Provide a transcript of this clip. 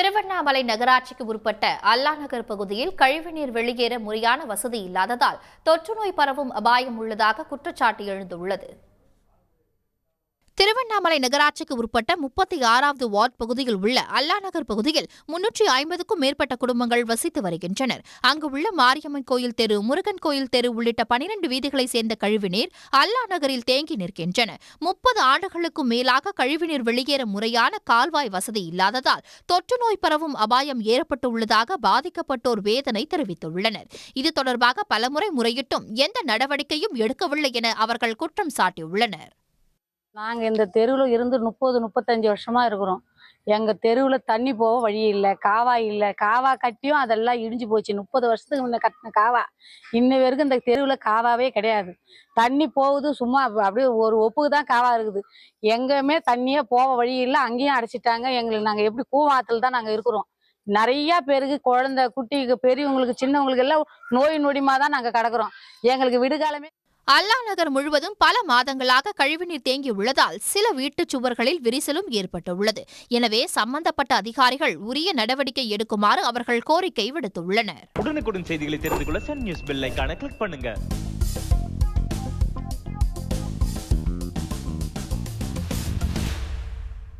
திருவண்ணாமலை நகராட்சிக்கு உட்பட்ட அல்லா நகர் பகுதியில் கழிவுநீர் வெளியேற முறையான வசதி இல்லாததால் தொற்றுநோய் பரவும் அபாயம் உள்ளதாக குற்றச்சாட்டு எழுந்துள்ளது. திருவண்ணாமலை நகராட்சிக்கு உட்பட்ட முப்பத்தி ஆறாவது வார்டு பகுதியில் உள்ள அல்லாநகர் பகுதியில் முன்னூற்றி ஐம்பதுக்கும் மேற்பட்ட குடும்பங்கள் வசித்து வருகின்றனர். அங்கு உள்ள மாரியம்மன் கோயில் தெரு முருகன் கோயில் தெரு உள்ளிட்ட பனிரெண்டு வீதிகளைச் சேர்ந்த கழிவுநீர் அல்லா நகரில் தேங்கி நிற்கின்றன. முப்பது ஆண்டுகளுக்கும் மேலாக கழிவுநீர் வெளியேற முறையான கால்வாய் வசதி இல்லாததால் தொற்றுநோய் பரவும் அபாயம் ஏற்பட்டுள்ளதாக பாதிக்கப்பட்டோர் வேதனை தெரிவித்துள்ளனர். இது தொடர்பாக பலமுறை முறையிட்டும் எந்த நடவடிக்கையும் எடுக்கவில்லை என அவர்கள் குற்றம் சாட்டியுள்ளனர். நாங்கள் இந்த தெருவில் இருந்து முப்பது முப்பத்தஞ்சு வருஷமா இருக்கிறோம். எங்கள் தெருவில் தண்ணி போக வழி இல்லை காவா இல்லை. காவா கட்டியும் அதெல்லாம் இடிஞ்சு போச்சு. முப்பது வருஷத்துக்கு முன்னே கட்டின காவா. இன்ன வரைக்கும் இந்த தெருவில் காவாவே கிடையாது. தண்ணி போகுது சும்மா அப்படியே ஒரு ஒப்புக்கு தான் காவா இருக்குது. எங்கேயுமே தண்ணியே போக வழி இல்லை அங்கேயும் அடைச்சிட்டாங்க. எங்களுக்கு நாங்கள் எப்படி கூவாத்தில் தான் நாங்கள் இருக்கிறோம். நிறைய பேருக்கு குழந்தை குட்டிக்கு பெரியவங்களுக்கு சின்னவங்களுக்கு எல்லாம் நோய் நொடிமா தான் நாங்கள் கிடக்குறோம். எங்களுக்கு விடுகாலமே அல்லா நகர் முழுவதும் பல மாதங்களாக கழிவுநீர் தேங்கியுள்ளதால் சில வீட்டுச் சுவர்களில் விரிசலும் ஏற்பட்டுள்ளது. எனவே சம்பந்தப்பட்ட அதிகாரிகள் உரிய நடவடிக்கை எடுக்குமாறு அவர்கள் கோரிக்கை விடுத்துள்ளனர். உடனுக்குடன் செய்திகளை தெரிந்து கொள்ள சன் நியூஸ் பெல்லைக்கான கிளிக் பண்ணுங்க.